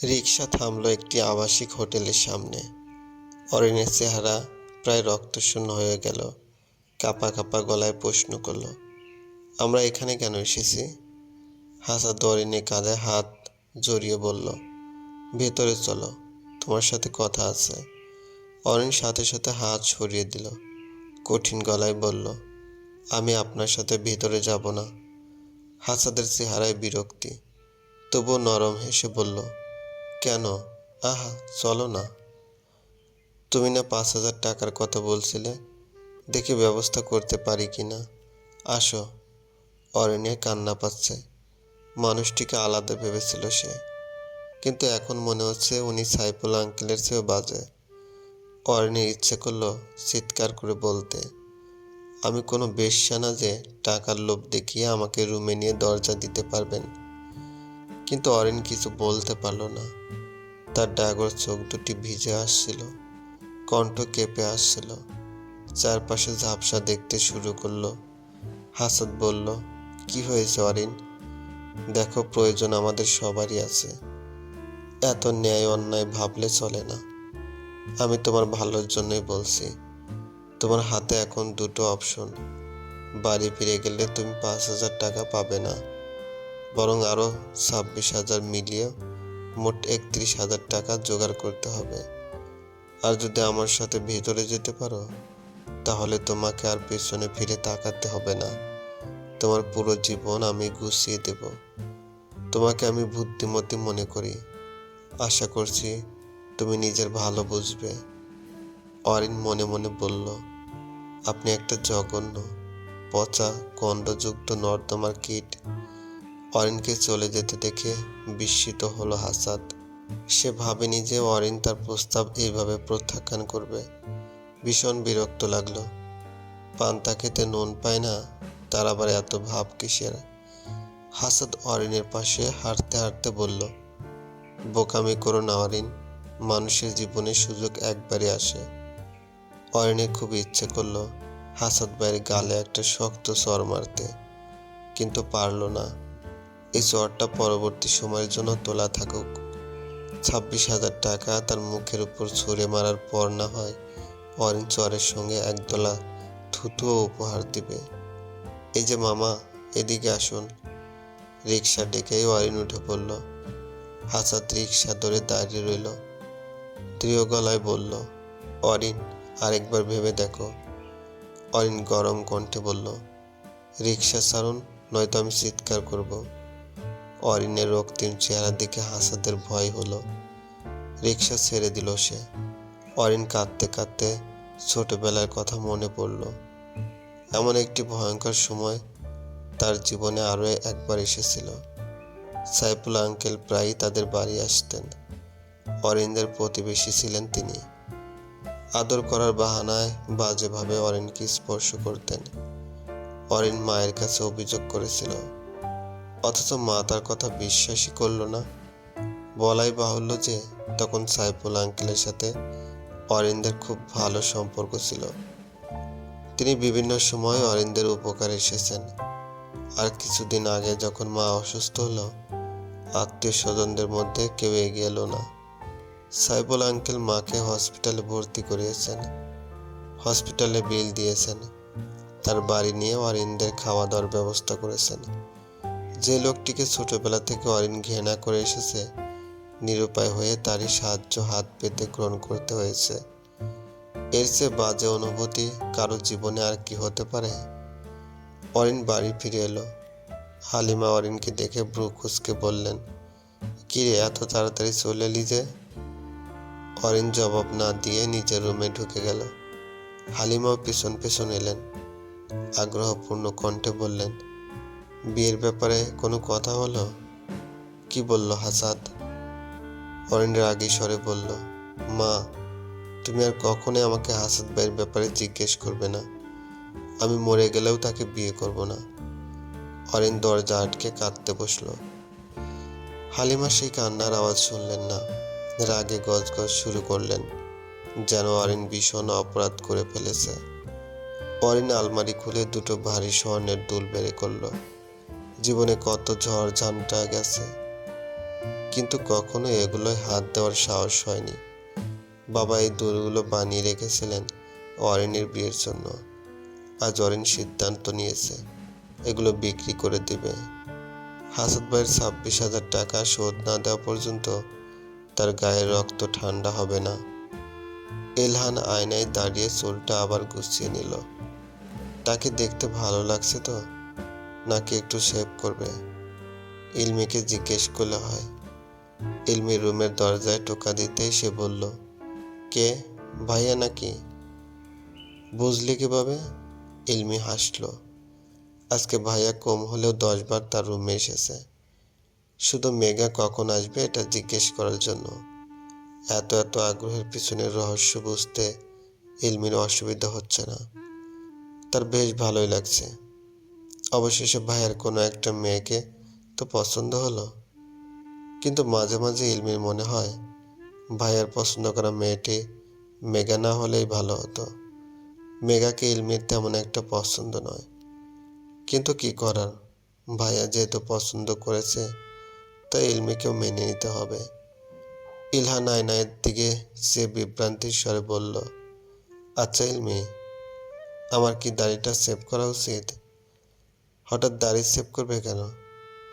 রিকশা থামলো একটি আবাসিক হোটেলের সামনে। অরিনের চেহারা প্রায় রক্তশূন্য হয়ে গেল। কাপা কাপা গলায় প্রশ্ন করল, আমরা এখানে কেন এসেছি? হাসাদ অরিনের কাঁধে হাত জড়িয়ে বলল, ভেতরে চলো, তোমার সাথে কথা আছে। অরিন সাথে সাথে হাত সরিয়ে দিল, কঠিন গলায় বলল, আমি আপনার সাথে ভেতরে যাব না। হাসাদের চেহারায় বিরক্তি, তবুও নরম হেসে বলল কেন? আহা, চলো না। তুমি না পাঁচ হাজার টাকার কথা বলছিলে, দেখি ব্যবস্থা করতে পারি কি না? আসো। অরণ্যে কান্না পাচ্ছে। মানুষটিকে আলাদা ভেবেছিল সে। কিন্তু এখন মনে হচ্ছে উনি সাইফুল আঙ্কেলের চেয়েও বাজে। অরণ্যের ইচ্ছে করল চিৎকার করে বলতে। আমি কোনো বেশ্যা না যে টাকার লোভ দেখিয়ে আমাকে রুমে নিয়ে দরজা দিতে পারবেন। কিন্তু অরিন কিছু বলতে পারল না। তার ডাগর চোখ দুটি ভিজে আসছিল, কণ্ঠ কেঁপে আসছিল। চারপাশে ঝাপসা দেখতে শুরু করল। হাসাদ বলল, কি হয়েছে অরিন? দেখো, প্রয়োজন আমাদের সবারই আছে। এত ন্যায় অন্যায় ভাবলে চলে না। আমি তোমার ভালোর জন্যই বলছি। তোমার হাতে এখন দুটো অপশন। বাড়ি ফিরে গেলে তুমি পাঁচ হাজার টাকা পাবে না। বরং আরও ছাব্বিশ হাজার মিলিয়ে মোট একত্রিশ হাজার টাকা জোগাড় করতে হবে। আর যদি আমার সাথে ভেতরে যেতে পারো, তাহলে তোমাকে আর পেছনে ফিরে তাকাতে হবে না। তোমার পুরো জীবন আমি গুছিয়ে দেব। তোমাকে আমি বুদ্ধিমতী মনে করি। আশা করছি তুমি নিজের ভালো বুঝবে। অরিন মনে মনে বলল, আপনি একটা জঘন্য, পচা, গণ্ডযুক্ত নর্দমার কীট। অরিনকে চলে যেতে দেখে বিস্মিত হলো হাসাদ। সে ভাবেনি যে অরিন তার প্রস্তাব এইভাবে প্রত্যাখ্যান করবে। ভীষণ বিরক্ত লাগল। পান্তা খেতে নুন পায় না, তার আবার এত ভাব কিসের? হাসাদ অরিনের পাশে হাঁটতে হাঁটতে বলল, বোকামি করো না অরিন, মানুষের জীবনে সুযোগ একবারই আসে। অরিনের খুব ইচ্ছে করল হাসাদ ভাইয়ের গালে একটা শক্ত চর মারতে, কিন্তু পারল না। এই চরটা পরবর্তী সময়ের জন্য তোলা থাকুক। ছাব্বিশ হাজার টাকা তার মুখের উপর ছুঁড়ে মারার পর না হয় অরিন চরের সঙ্গে একদলা থুতুও উপহার দিবে। এই যে মামা, এদিকে আসুন। রিক্সা ডেকেই অরিন উঠে পড়ল। হাসাদ রিক্সা ধরে দাঁড়িয়ে রইল। দৃঢ় গলায় বলল, অরিন, আরেকবার ভেবে দেখো। অরিন গরম কণ্ঠে বলল রিক্সা ছাড়ুন, নয়তো আমি চিৎকার করব। অরিনের রক্তিম চেহারা দেখে হাসাদের ভয় হলো। রিক্সা ছেড়ে দিল সে। অরিন কাঁদতে কাঁদতে ছোটবেলার কথা মনে পড়ল। এমন একটি ভয়ঙ্কর সময় তার জীবনে আরও একবার এসেছিল। সাইফুল আঙ্কেল প্রায়ই তাদের বাড়ি আসতেন। অরিনদের প্রতিবেশী ছিলেন তিনি। আদর করার বাহানায় বাজেভাবে অরিনকে স্পর্শ করতেন। অরিন মায়ের কাছে অভিযোগ করেছিল অথচ মা তার কথা বিশ্বাসই করল না। বলাই বাহুল্য যে তখন সাইফুল আঙ্কেলের সাথে অরিন্দের খুব ভালো সম্পর্ক ছিল। তিনি বিভিন্ন সময় অরিন্দের উপকার এসেছেন। আর কিছুদিন আগে যখন মা অসুস্থ হলো আত্মীয় স্বজনদের মধ্যে কেউ এগিয়ে এলো না। সাইফুল আঙ্কেল মাকে হসপিটালে ভর্তি করিয়েছেন। হসপিটালে বিল দিয়েছেন। তার বাড়ি নিয়ে অরিনদের খাওয়া দাওয়ার ব্যবস্থা করেছেন। যে লোকটিকে ছোটবেলা থেকে অরিন ঘৃণা করে এসেছে, নিরুপায় হয়ে তারই সাহায্য হাত পেতে গ্রহণ করতে হয়েছে। এর চেয়ে বাজে অনুভূতি কারও জীবনে আর কি হতে পারে? অরিন বাড়ি ফিরে এলো। হালিমা অরিনকে দেখে ব্রু কুচকে বললেন, কিরে, এত তাড়াতাড়ি চলে এলি যে? অরিন জবাব না দিয়ে নিজের রুমে ঢুকে গেল। হালিমাও পেছন পেছন এলেন। আগ্রহপূর্ণ কণ্ঠে বললেন বিয়ের ব্যাপারে কোনো কথা হলো? কি বলল হাসাদ? অরিন রাগী স্বরে বলল, মা, তুমি আর কখনোই আমাকে হাসাদ ভাইয়ের ব্যাপারে জিজ্ঞেস করবে না। আমি মরে গেলেও তাকে বিয়ে করব না। অরিন দরজা আটকে কাঁদতে বসল। হালিমা সেই কান্নার আওয়াজ শুনলেন না। রাগে গজগজ শুরু করলেন, যেন অরিন ভীষণ অপরাধ করে ফেলেছে। অরিন আলমারি খুলে দুটো ভারী স্বর্ণের দুল বের করল। জীবনে কত ঝড় ঝান্টা গেছে। কিন্তু কখনো এগুলোয় হাত দেওয়ার সাহস হয়নি। বাবা এই দূরগুলো বানিয়ে রেখেছিলেন অরিনের বিয়ের জন্য। আজ অরিন সিদ্ধান্ত নিয়েছে, এগুলো বিক্রি করে দেবে। হাসাদ ভাইয়ের ছাব্বিশ হাজার টাকা শোধ না দেওয়া পর্যন্ত তার গায়ের রক্ত ঠান্ডা হবে না। এলহান আয়নায় দাঁড়িয়ে চুলটা আবার গুছিয়ে নিল। তাকে দেখতে ভালো লাগছে তো? নাকি একটু সেভ করবে? ইলমিকে জিজ্ঞেস করলে হয়। ইলমি রুমের দরজায় টোকা দিতেই সে বলল, কে? ভাইয়া নাকি? বুঝলি কীভাবে? ইলমি হাসলো। আজকে ভাইয়া কম হলেও দশবার তার রুমে এসেছে। শুধু মেঘা কখন আসবে এটা জিজ্ঞেস করার জন্য। এত এত আগ্রহের পিছনের রহস্য বুঝতে ইলমির অসুবিধা হচ্ছে না। তার বেশ ভালোই লাগছে। অবশেষে ভাইয়ের কোনো একটা মেয়েকে তো পছন্দ হলো। কিন্তু মাঝে মাঝে ইলমির মনে হয়, ভাইয়ের পছন্দ করা মেয়েটি মেঘা না হলেই ভালো হতো। মেঘাকে ইলমির তেমন একটা পছন্দ নয়। কিন্তু কি করার? ভাইয়া যেহেতু পছন্দ করেছে, তাই ইলমিকেও মেনে নিতে হবে। ইলহান আয়নায়ের দিকে সে বিভ্রান্তির স্বরে বলল আচ্ছা ইলমি, আমার কি দাড়িটা সেভ করা উচিত? হঠাৎ দাড়ি সেভ করবে কেন?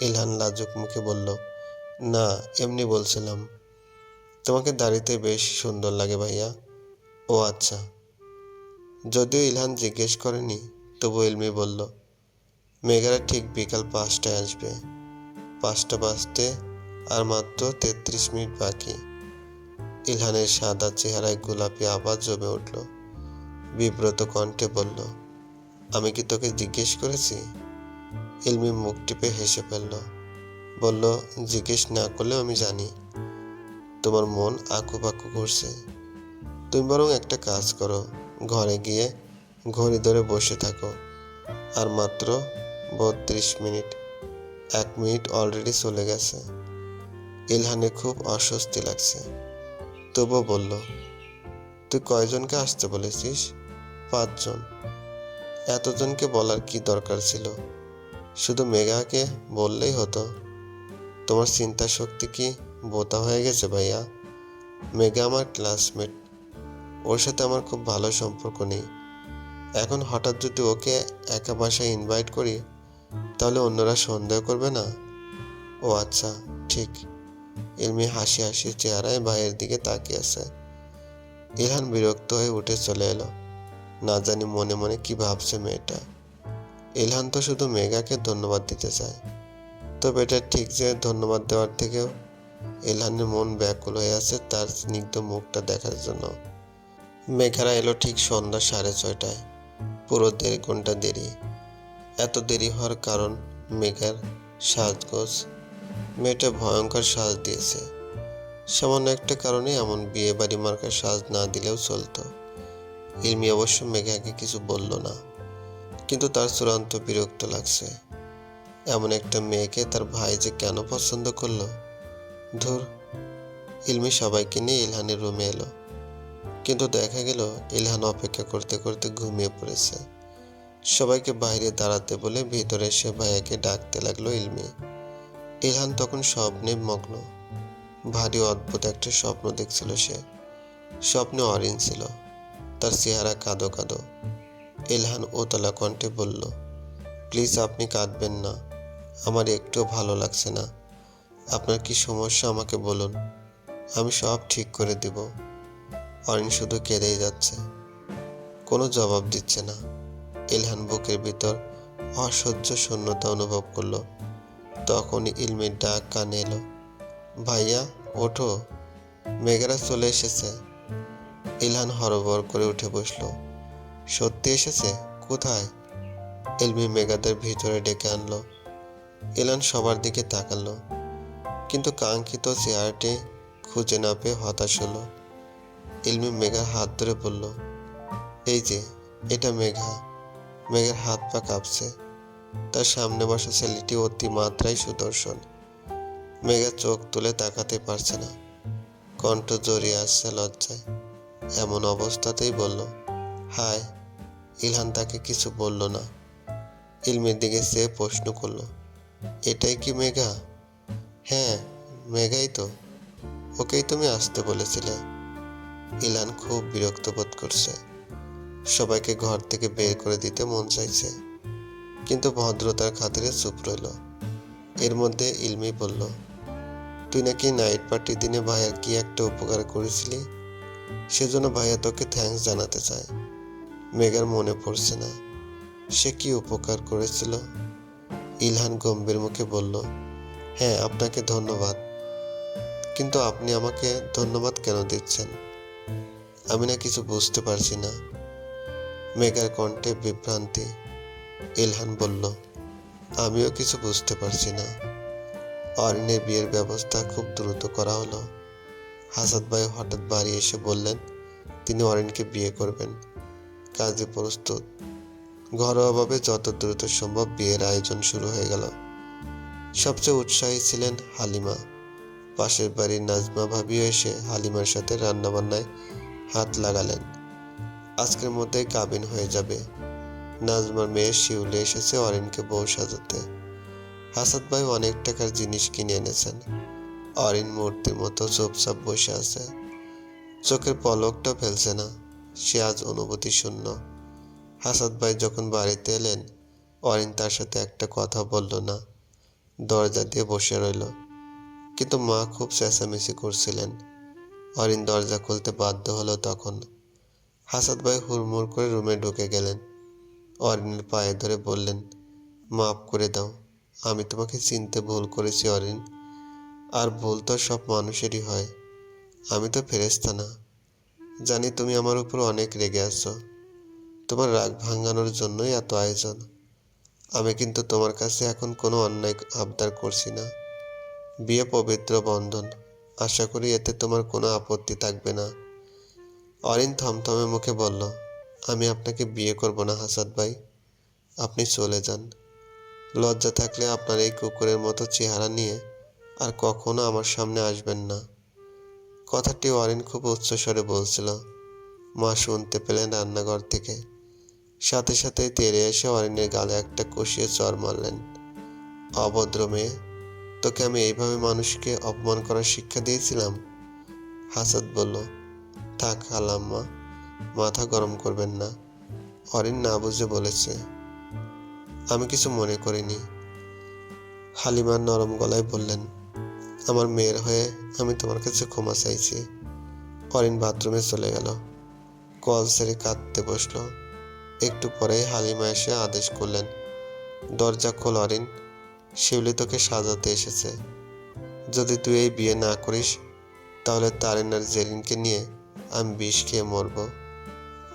ইলহান লাজুক মুখে বলল, না, এমনি বলছিলাম। তোমাকে দাড়িতে বেশ সুন্দর লাগে ভাইয়া। ও আচ্ছা। যদিও ইলহান জিজ্ঞেস করেনি, তবু ইলমি বলল, মেঘারা ঠিক বিকাল পাঁচটায় আসবে। পাঁচটা বাজতে আর মাত্র তেত্রিশ মিনিট বাকি। ইলহানের সাদা চেহারায় গোলাপি আবার জমে উঠল। বিব্রত কণ্ঠে বলল, আমি কি তোকে জিজ্ঞেস করেছি? ইলমি মুখ টিপে হেসে ফেলল। বলল, জিজ্ঞেস না করলেও আমি জানি। তোমার মন আঁকু পাকু করছে। তুমি বরং একটা কাজ করো। ঘরে গিয়ে ঘড়ি ধরে বসে থাকো। আর মাত্র বত্রিশ মিনিট। এক মিনিট অলরেডি চলে গেছে। ইলহানে খুব অস্বস্তি লাগছে। তবুও বলল, তুই কয়জনকে আসতে বলেছিস? পাঁচজন। এতজনকে বলার কি দরকার ছিল? শুধু মেঘাকে বললেই হতো, তোমার চিন্তা শক্তি কি বোতা হয়ে গেছে ভাইয়া? মেঘা আমার ক্লাসমেট ওর সাথে আমার খুব ভালো সম্পর্ক নেই। এখন হঠাৎ যদি ওকে একা বাসায় ইনভাইট করি, তাহলে অন্যরা সন্দেহ করবে না? ও আচ্ছা ঠিক। ইলমি হাসি হাসি চেহারায় ভাইয়ের দিকে তাকিয়ে আছে। ইলহান বিরক্ত হয়ে উঠে চলে এলো। না জানি মনে মনে কি ভাবছে মেয়েটা। ইলহান তো শুধু মেঘাকে ধন্যবাদ দিতে চায়। তবে এটা ঠিক যে ধন্যবাদ দেওয়ার থেকেও ইলহানের মন ব্যাকুল হয়ে আছে তার স্নিগ্ধ মুখটা দেখার জন্য। মেঘারা এলো ঠিক সন্ধ্যা সাড়ে ছয়টায়। পুরো দেড় ঘণ্টা দেরি। এত দেরি হওয়ার কারণ মেঘার সাজগোজ। মেয়েটা ভয়ঙ্কর সাজ দিয়েছে। সামান্য একটা কারণে এমন বিয়ে বাড়ি মার্কার সাজ না দিলেও চলতো। ইলমি অবশ্য মেঘাকে কিছু বলল না। কিন্তু তার চূড়ান্ত বিরক্ত লাগছে। এমন একটা মেয়েকে তার ভাই যে কেন পছন্দ করল? ধুর, ইলমি সবাইকে নিয়ে ইলহানের রুমে এলো। কিন্তু দেখা গেল, ইলহান অপেক্ষা করতে করতে ঘুমিয়ে পড়েছে। সবাইকে বাইরে দাঁড়াতে বলে ভিতরে এসে ভাইয়াকে ডাকতে লাগল ইলমি। ইলহান তখন স্বপ্নে মগ্ন। ভারী অদ্ভুত একটা স্বপ্ন দেখছিল সে। স্বপ্নে অরিন ছিল। তার চেহারা কাঁদো কাঁদো। ইলহান ওতলা কণ্ঠে বলল, প্লিজ আপনি কাঁদবেন না, আমার একটু ভালো লাগছে না। আপনার কি সমস্যা আমাকে বলুন, আমি সব ঠিক করে দিব। অরিন শুধু কেঁদেই যাচ্ছে, কোনো জবাব দিচ্ছে না। এলহান বুকের ভিতর অসহ্য শূন্যতা অনুভব করল। তখনই ইলমির ডাক কানে এলো, ভাইয়া, ওঠো মেঘেরা চলে এসেছে। ইলহান হরবর করে উঠে বসল। সত্যি এসেছে? কোথায়? ইলমি মেঘাদের ভিতরে ডেকে আনলো। এলান সবার দিকে তাকালো, কিন্তু কাঙ্ক্ষিত চেয়ারটি খুঁজে না পেয়ে হতাশ হলো। ইলমি মেঘার হাত ধরে বলল, এই যে, এটা মেঘা। মেঘের হাত পা কাঁপছে। তার সামনে বসা ছেলেটি অতি মাত্রায় সুদর্শন। মেঘা চোখ তুলে তাকাতে পারছে না। কণ্ঠ জড়িয়ে আসছে লজ্জায়। এমন অবস্থাতেই বলল, হায় ইলহান তাকে কিছু বলল না। ইলমের দিকে সে প্রশ্ন করল, এটাই কি মেঘা? হ্যাঁ মেঘাই তো। ওকেই তুমি আসতে বলেছিলে। ইলান খুব বিরক্ত বোধ করছে। সবাইকে ঘর থেকে বের করে দিতে মন চাইছে। কিন্তু ভদ্রতার খাতিরে চুপ রইল। এর মধ্যে ইলমি বলল, তুই নাকি নাইট পার্টির দিনে ভাইয়ার কি একটা উপকার করেছিলি? সেজন্য ভাইয়া তোকে থ্যাঙ্কস জানাতে চায়। মেঘার মনে পড়ছে না। সে কি উপকার করেছিল? ইলহান গম্ভীর মুখে বলল হ্যাঁ আপনাকে ধন্যবাদ। কিন্তু আপনি আমাকে ধন্যবাদ কেন দিচ্ছেন? আমি না কিছু বুঝতে পারছি না। মেঘার কণ্ঠে বিভ্রান্তি, ইলহান বলল, আমিও কিছু বুঝতে পারছি না। অরিনের বিয়ের ব্যবস্থা খুব দ্রুত করা হলো। হাসাদ ভাই হঠাৎ বাড়ি এসে বললেন, তিনি অরিনকে বিয়ে করবেন। কাজে প্রস্তুত। ঘরোয়াভাবে যত দ্রুত সম্ভব বিয়ের আয়োজন শুরু হয়ে গেল। সবচেয়ে উৎসাহী ছিলেন হালিমা। পাশের বাড়ির নাজমা ভাবিও এসে হালিমার সাথে রান্নাবান্নায় হাত লাগালেন। আজকের মধ্যেই কাবিন হয়ে যাবে। নাজমার মেয়ে শিউলে এসেছে অরিনকে বউ সাজাতে। হাসাদ ভাই অনেক টাকার জিনিস কিনে এনেছেন। অরিন মূর্তির মতো চুপচাপ বসে আছে। চোখের পলকটা ফেলছে না। সে আজ অনুভূতি শূন্য। হাসাদ ভাই যখন বাড়িতে এলেন, অরিন তার সাথে একটা কথা বলল না। দরজা দিয়ে বসে রইল। কিন্তু মা খুব চেঁচামেচি করছিলেন। অরিন দরজা খুলতে বাধ্য হলো তখন। হাসাদ ভাই হুড়মুড় করে রুমে ঢুকে গেলেন। অরিনের পায়ে ধরে বললেন, মাফ করে দাও, আমি তোমাকে চিনতে ভুল করেছি অরিন। আর ভুল তো সব মানুষেরই হয়। আমি তো ফেরেস্তা না। জানি তুমি আমার উপর অনেক রেগে আছো। তোমার রাগ ভাঙানোর জন্যই এত আয়োজন। আমি কিন্তু তোমার কাছে এখন কোনো অন্যায় আবদার করছি না। বিয়ে পবিত্র বন্ধন। আশা করি এতে তোমার কোনো আপত্তি থাকবে না। অরিন থমথমে মুখে বলল, আমি আপনাকে বিয়ে করব না, হাসাদ ভাই। আপনি চলে যান। লজ্জা থাকলে আপনার এই কুকুরের মতো চেহারা নিয়ে আর কখনো আমার সামনে আসবেন না। কথাটি অরিন খুব উচ্চস্বরে বলছিল। মা শুনতে পেলেন রান্নাঘর থেকে। সাথে সাথে তেড়ে এসে অরিনের গালে একটা কষিয়ে চর মারলেন। অভদ্র মেয়ে, তোকে আমি এইভাবে মানুষকে অপমান করার শিক্ষা দিয়েছিলাম? হাসাদ বলল, থাক হালাম্মা মাথা গরম করবেন না। অরিন না বুঝে বলেছে, আমি কিছু মনে করিনি। হালিমার নরম গলায় বললেন আমার মেয়ের হয়ে আমি তোমার কাছে ক্ষমা চাইছি। অরিন বাথরুমে চলে গেল। কল ছেড়ে কাঁদতে বসল। একটু পরেই হালিমা এসে আদেশ করলেন, দরজা খোল অরিন, শিউলি তোকে সাজাতে এসেছে। যদি তুই এই বিয়ে না করিস, তাহলে তারিন আর জেরিনকে নিয়ে আমি বিষ খেয়ে মরবো।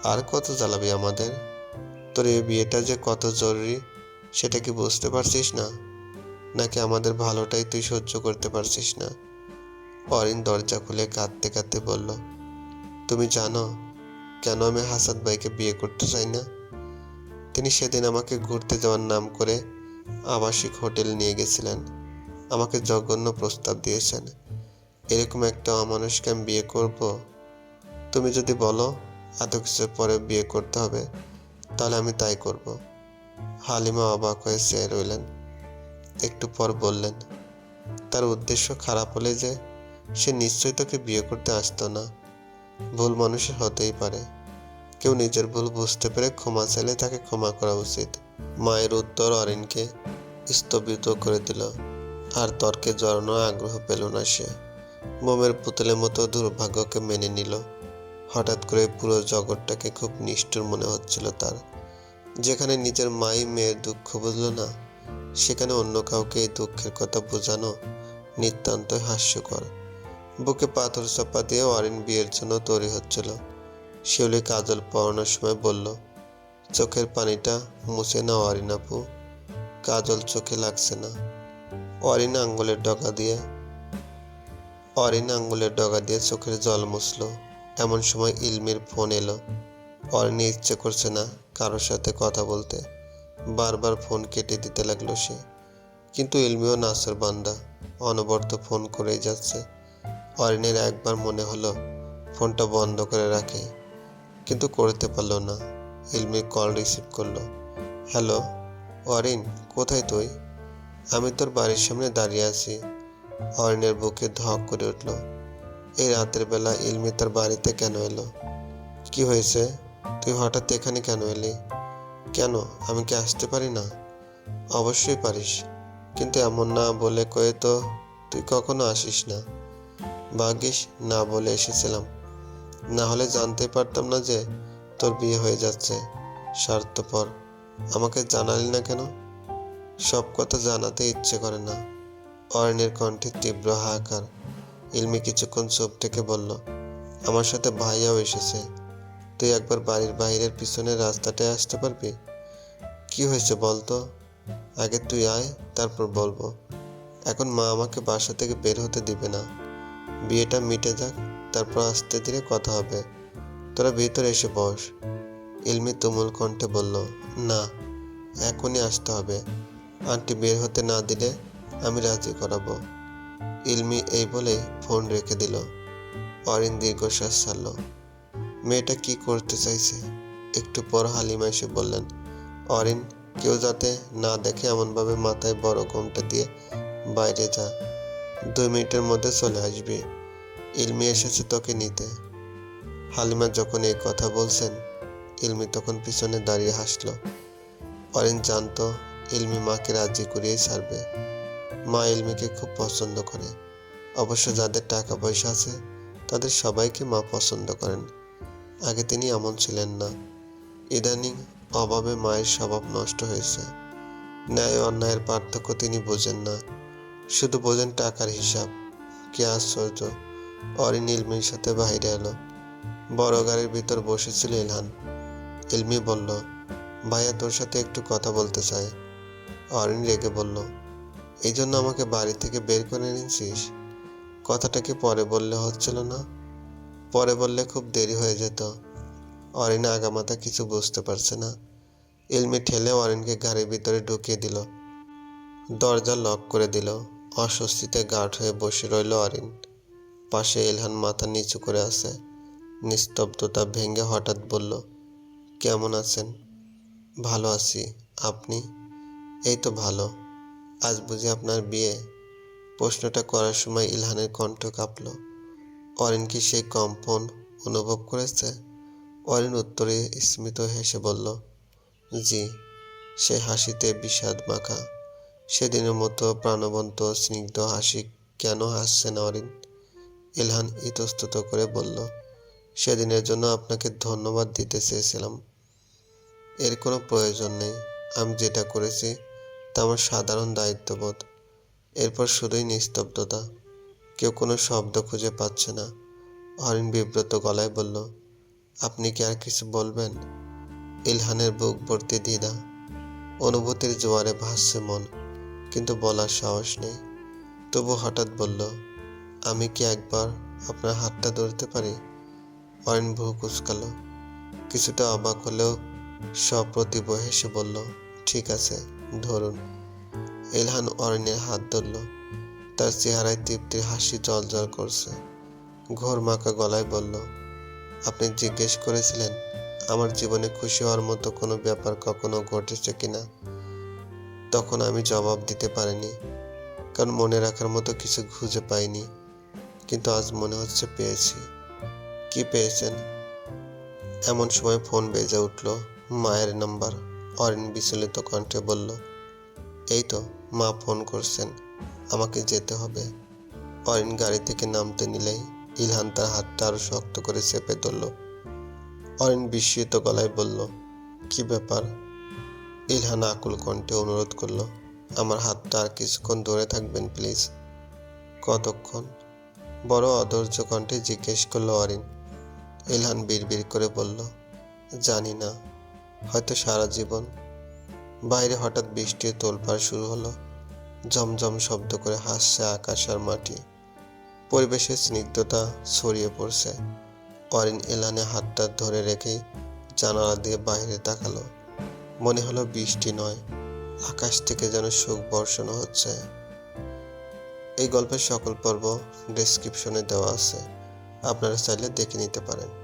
আর কত জ্বালাবি আমাদের? তোর এই বিয়েটা যে কত জরুরি, সেটা কি বুঝতে পারছিস না? নাকি আমাদের ভালোটাই তুই সহ্য করতে পারছিস না? অরিন দরজা খুলে কাঁদতে কাঁদতে বলল, তুমি জানো, কেন আমি হাসাদ ভাইকে বিয়ে করতে চাই না? তিনি সেদিন আমাকে ঘুরতে যাওয়ার নাম করে আবাসিক হোটেল নিয়ে গেছিলেন। আমাকে জঘন্য প্রস্তাব দিয়েছেন। এরকম একটা অমানুষকে আমি বিয়ে করব। তুমি যদি বলো, এত কিছুর পরে বিয়ে করতে হবে, তাহলে আমি তাই করব। হালিমা অবাক হয়ে চেয়ে রইলেন। একটু পর বললেন, তার উদ্দেশ্য খারাপ হলে যে সে নিশ্চয়ই তোকে বিয়ে করতে আসতো না। ভুল মানুষের হতেই পারে। কেউ নিজের ভুল বুঝতে পেরে ক্ষমা চাইলে তাকে ক্ষমা করা উচিত। মায়ের উত্তর অরিনকে স্তব্ধ করে দিল, আর তর্কে জড়ানোর আগ্রহ পেল না সে। মোমের পুতুলের মতো দুর্ভাগ্যকে মেনে নিল। হঠাৎ করে পুরো জগৎটাকে খুব নিষ্ঠুর মনে হচ্ছিল তার। যেখানে নিজের মাই মেয়ের দুঃখ বুঝল না সেখানে অন্য কাউকে এই দুঃখের কথা বোঝানো নিতান্তই হাস্যকর। বুকে পাথর চাপা দিয়ে অরিন বিয়ের জন্য তৈরি হচ্ছিল। শিউলি কাজল পড়ানোর সময় বলল, চোখের পানিটা মুছে না অরিন আপু। কাজল চোখে লাগছে না। অরিন আঙ্গুলের ডগা দিয়ে, অরিন আঙ্গুলের ডগা দিয়ে চোখের জল মুছল। এমন সময় ইলমির ফোন এলো, অরিনে, ইচ্ছে করছে না কারোর সাথে কথা বলতে। বারবার ফোন কেটে দিতে লাগল সে। কিন্তু ইলমিও নাসর বান্দা, অনবরত ফোন করেই যাচ্ছে। অরিনের একবার মনে হলো, ফোনটা বন্ধ করে রাখে, কিন্তু করতে পারল না। ইলমি কল রিসিভ করল, হ্যালো, অরিন, কোথায় তুই? আমি তোর বাড়ির সামনে দাঁড়িয়ে আছি। অরিনের বুকে ধক করে উঠল। এই রাতের বেলা ইলমি তার বাড়িতে কেন এলো? কি হয়েছে? তুই হঠাৎ এখানে কেন এলি? কেন? আমি কি আসতে পারি না? অবশ্যই পারিস। কিন্তু এমন না বলে কয়ে তো তুই কখনো আসিস না। ভাগ্যিস না বলে এসেছিলাম। না হলে জানতে পারতাম না যে তোর বিয়ে হয়ে যাচ্ছে। স্বার্থপর। আমাকে জানালি না কেন? সব কথা জানাতে ইচ্ছে করে না। অরণ্যের কণ্ঠে তীব্র হাহাকার। ইলমি কিছুক্ষণ চুপ থেকে বলল, আমার সাথে ভাইয়াও এসেছে। তুই একবার বাড়ির বাইরের পিছনের রাস্তাটায় আসতে পারবি? কি হয়েছে বলতো? আগে তুই আয়, তারপর বলব। এখন মা আমাকে বাসা থেকে বের হতে দিবে না। বিয়েটা মিটে যাক, তারপর আস্তে ধীরে কথা হবে। তোরা ভিতরে এসে বস। ইলমি তুমুল কণ্ঠে বলল, না, এখনই আসতে হবে। আন্টি বের হতে না দিলে আমি রাজি করাবো। ইলমি এই বলে ফোন রেখে দিল। অরিন দীর্ঘশ্বাস ছাড়ল। মেয়েটা কি করতে চাইছে? একটু পর হালিমা এসে বললেন, অরিন, কেউ যাতে না দেখে এমনভাবে মাথায় বড় ঘোমটা দিয়ে বাইরে যা। দুই মিনিটের মধ্যে চলে আসবি। ইলমি এসেছে তোকে নিতে। হালিমা যখন এই কথা বলছেন, ইলমি তখন পিছনে দাঁড়িয়ে হাসলো। অরিন জানতো ইলমি মাকে রাজি করিয়েই ছাড়বে। মা ইলমিকে খুব পছন্দ করে। অবশ্য যাদের টাকা পয়সা আছে, তাদের সবাইকে মা পছন্দ করেন। আগে তিনি এমন ছিলেন না। ইদানিং অভাবে মায়ের স্বভাব নষ্ট হয়েছে। ন্যায় অন্যায়ের পার্থক্য তিনি বোঝেন না। শুধু বোঝেন টাকার হিসাব। কি আশ্চর্য অরিন ইলমির সাথে বাইরে এলো। বড় গাড়ির ভিতর বসেছিল ইলহান। ইলমি বলল, ভাইয়া, তোর সাথে একটু কথা বলতে চায় অরিন রেগে বলল, এই জন্য আমাকে বাড়ি থেকে বের করে নিয়েছিস কথাটা কি পরে বললে হচ্ছিল না? পরে বললে খুব দেরি হয়ে যেত। অরিন আগামাতা কিছু বুঝতে পারছে না। ইলমি ঠেলে অরিনকে গাড়ির ভিতরে ঢুকিয়ে দিল। দরজা লক করে দিল। অস্বস্তিতে গাঢ় হয়ে বসে রইল অরিন। পাশে ইলহান মাথা নিচু করে আছে। নিস্তব্ধতা ভেঙে হঠাৎ বলল, কেমন আছেন? ভালো আছি। আপনি? এই তো ভালো। আজ বুঝি আপনার বিয়ে? প্রশ্নটা করার সময় ইলহানের কণ্ঠ কাঁপল। অরিন কি সেই কম্পন অনুভব করেছে? অরিন উত্তরে স্মিত হেসে বলল, জি, সে হাসিতে বিষাদ মাখা। সেদিনের মতো প্রাণবন্ত, স্নিগ্ধ হাসি কেন হাসছে না অরিন? ইলহান ইতস্তত করে বলল, সেদিনের জন্য আপনাকে ধন্যবাদ দিতে চেয়েছিলাম। এর কোনো প্রয়োজন নেই। আমি যেটা করেছি, তা আমার সাধারণ দায়িত্ববোধ। এরপর শুধুই নিস্তব্ধতা। কেউ কোনো শব্দ খুঁজে পাচ্ছে না। হরিণ বিব্রত গলায় বলল, আপনি কি আর কিছু বলবেন? ইলহানের বুক ভর্তি দ্বিধা। অনুভূতির জোয়ারে ভাসছে মন, কিন্তু বলার সাহস নেই। তবু হঠাৎ বলল, আমি কি একবার আপনার হাতটা ধরতে পারি? অরিন ভ্রু কুচকালো। কিছুটা অবাক হলেও সপ্রতিভ হেসে বলল, ঠিক আছে, ধরুন। ইলহান অরণ্যের হাত ধরল। তার চেহারায় তৃপ্তির হাসি জলজল করছে। ঘোর মাখা গলায় বলল, আপনি জিজ্ঞেস করেছিলেন, আমার জীবনে খুশি হওয়ার মতো কোনো ব্যাপার কখনো ঘটেছে কিনা? তখন আমি জবাব দিতে পারিনি, কারণ মনে রাখার মতো কিছু খুঁজে পাইনি। কিন্তু আজ মনে হচ্ছে পেয়েছি। কি পেয়েছেন? এমন সময় ফোন বেজে উঠল, মায়ের নাম্বার। অরিন বিচলিত কণ্ঠে বলল, এই তো, মা ফোন করছেন। আমাকে যেতে হবে। অরিন গাড়ি থেকে নামতে নিলেই ইলহান তার হাতটা আরও শক্ত করে চেপে ধরল। অরিন বিস্মিত গলায় বলল, কি ব্যাপার? ইলহান আকুল কণ্ঠে অনুরোধ করল, আমার হাতটা আর কিছুক্ষণ ধরে থাকবেন, প্লিজ। কতক্ষণ? বড় অধৈর্য কণ্ঠে জিজ্ঞেস করল অরিন। ইলহান বিড়বিড় করে বলল, জানি না, হয়তো সারা জীবন। বাইরে হঠাৎ বৃষ্টির তোলপাড় শুরু হলো। ঝমঝম শব্দ করে হাসছে আকাশ আর মাটি। পরিবেশের স্নিগ্ধতা ছড়িয়ে পড়ছে। অরিন এলানে হাতটা ধরে রেখেই জানালা দিয়ে বাইরে তাকালো। মনে হলো বৃষ্টি নয়, আকাশ থেকে যেন সুখ বর্ষণ হচ্ছে। এই গল্পের সকল পর্ব ডেসক্রিপশনে দেওয়া আছে। আপনারা চাইলে দেখে নিতে পারেন।